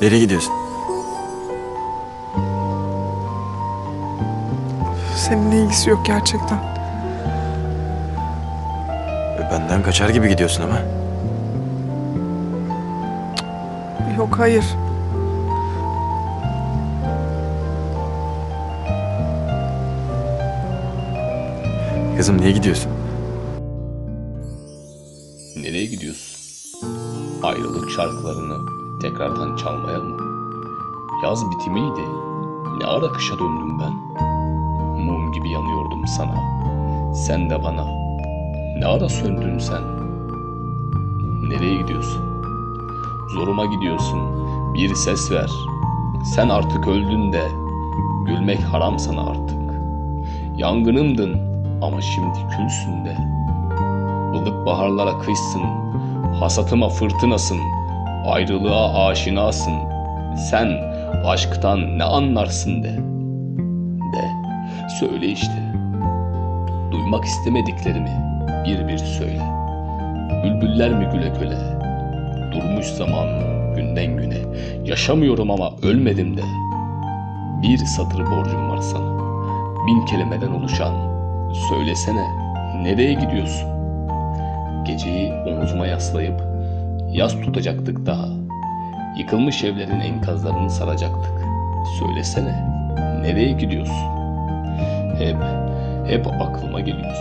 Nereye gidiyorsun? Seninle ilgisi yok gerçekten. E, Benden kaçar gibi gidiyorsun ama. Yok hayır. Kızım niye gidiyorsun? Nereye gidiyorsun? Ayrılık şarkılarını tekrardan çalmaya mı? Yaz bitimiydi. Ne ara kışa döndüm ben? Mum gibi yanıyordum sana. Sen de bana. Ne ara söndün sen? Nereye gidiyorsun? Zoruma gidiyorsun. Bir ses ver. Sen artık öldün de gülmek haram sana artık. Yangınımdın ama şimdi külsün de. Ilık baharlara kışsın, hasatıma fırtınasın, ayrılığa aşinasın. Sen aşktan ne anlarsın de. De, söyle işte. Duymak istemediklerimi bir bir söyle. Bülbüller mi güle güle? Durmuş zaman günden güne. Yaşamıyorum ama ölmedim de. Bir satır borcum var sana. Bin kelimeden oluşan. Söylesene nereye gidiyorsun? Geceyi omuzuma yaslayıp yas tutacaktık daha. Yıkılmış evlerin enkazlarını saracaktık. Söylesene, nereye gidiyorsun? Hep, hep aklıma geliyorsun.